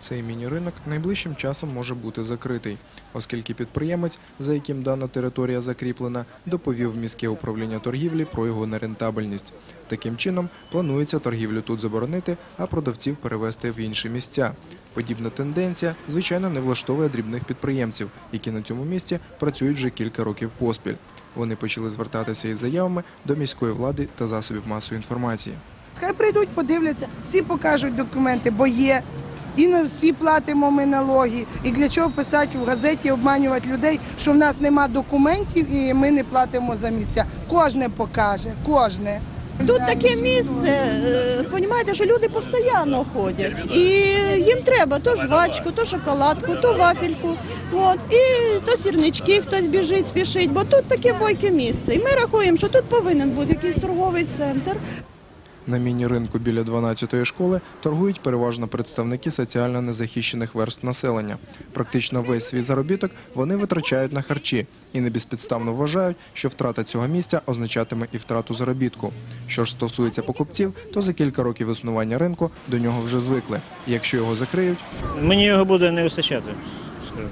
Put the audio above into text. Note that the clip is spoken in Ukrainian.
Цей міні-ринок найближчим часом може бути закритий, оскільки підприємець, за яким дана територія закріплена, доповів міське управління торгівлі про його нерентабельність. Таким чином, планується торгівлю тут заборонити, а продавців перевести в інші місця. Подібна тенденція, звичайно, не влаштовує дрібних підприємців, які на цьому місці працюють вже кілька років поспіль. Вони почали звертатися із заявами до міської влади та засобів масової інформації. Хай прийдуть, подивляться, всі покажуть документи, бо є. І на всі платимо ми налоги. І для чого писати в газеті, обманювати людей, що в нас нема документів і ми не платимо за місця. Кожне покаже, кожне. Тут таке місце, е, понімаєте, що люди постійно ходять. І їм треба то жвачку, то шоколадку, то вафельку. От. І то сірнички хтось біжить, спішить, бо тут таке бойке місце. І ми рахуємо, що тут повинен бути якийсь торговий центр. На міні-ринку біля 12-ї школи торгують переважно представники соціально незахищених верств населення. Практично весь свій заробіток вони витрачають на харчі і не безпідставно вважають, що втрата цього місця означатиме і втрату заробітку. Що ж стосується покупців, то за кілька років існування ринку до нього вже звикли. І якщо його закриють, Мені його буде не вистачати. скажу.